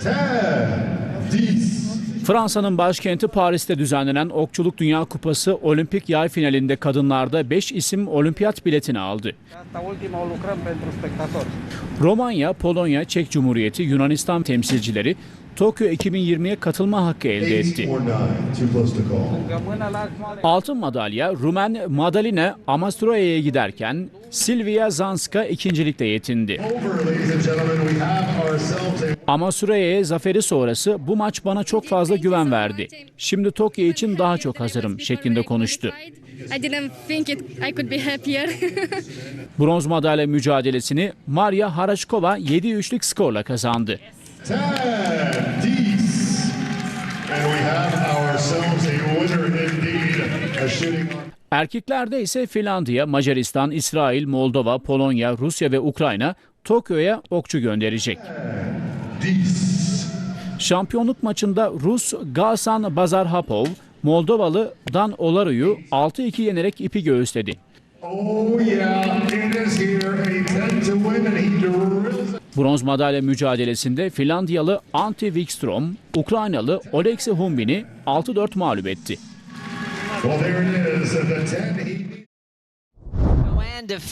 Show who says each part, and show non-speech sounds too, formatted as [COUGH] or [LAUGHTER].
Speaker 1: 10, 10.
Speaker 2: Fransa'nın başkenti Paris'te düzenlenen Okçuluk Dünya Kupası olimpik yay finalinde kadınlarda 5 isim olimpiyat biletini aldı. Romanya, Polonya, Çek Cumhuriyeti, Yunanistan temsilcileri Tokyo 2020'ye katılma hakkı elde
Speaker 1: 8
Speaker 2: etti.
Speaker 1: or 9. Too close to call.
Speaker 3: Lângă mână larg mare.
Speaker 2: Altın madalya Rumen Madalina Amastroia'ya giderken Silvia Zanska ikincilikle yetindi.
Speaker 1: Over, ladies and gentlemen, we have ourselves a
Speaker 2: Amastroia'ya zaferi sonrası bu maç bana çok fazla güven verdi. Şimdi Tokyo için daha çok hazırım şeklinde konuştu. [LAUGHS] Bronz madalya mücadelesini Maria Haraşkova 7-3'lük skorla kazandı.
Speaker 1: 10, 10. And we have ourselves a winner indeed. A shooting.
Speaker 2: Erkeklerde ise Finlandiya, Macaristan, İsrail, Moldova, Polonya, Rusya ve Ukrayna Tokyo'ya okçu gönderecek.
Speaker 1: 10.
Speaker 2: Şampiyonluk maçında Rus Gasan Bazarhapov, Moldovalı Dan Olaru'yu 6-2 yenerek ipi göğüsledi.
Speaker 1: Yeah, it is here. A 10 to win and he drills.
Speaker 2: Bronz madalya mücadelesinde Finlandiyalı Antti Wikström, Ukraynalı Oleksi Humbin'i 6-4 mağlup etti.
Speaker 1: Well, there it is. The 10 he
Speaker 4: and defense.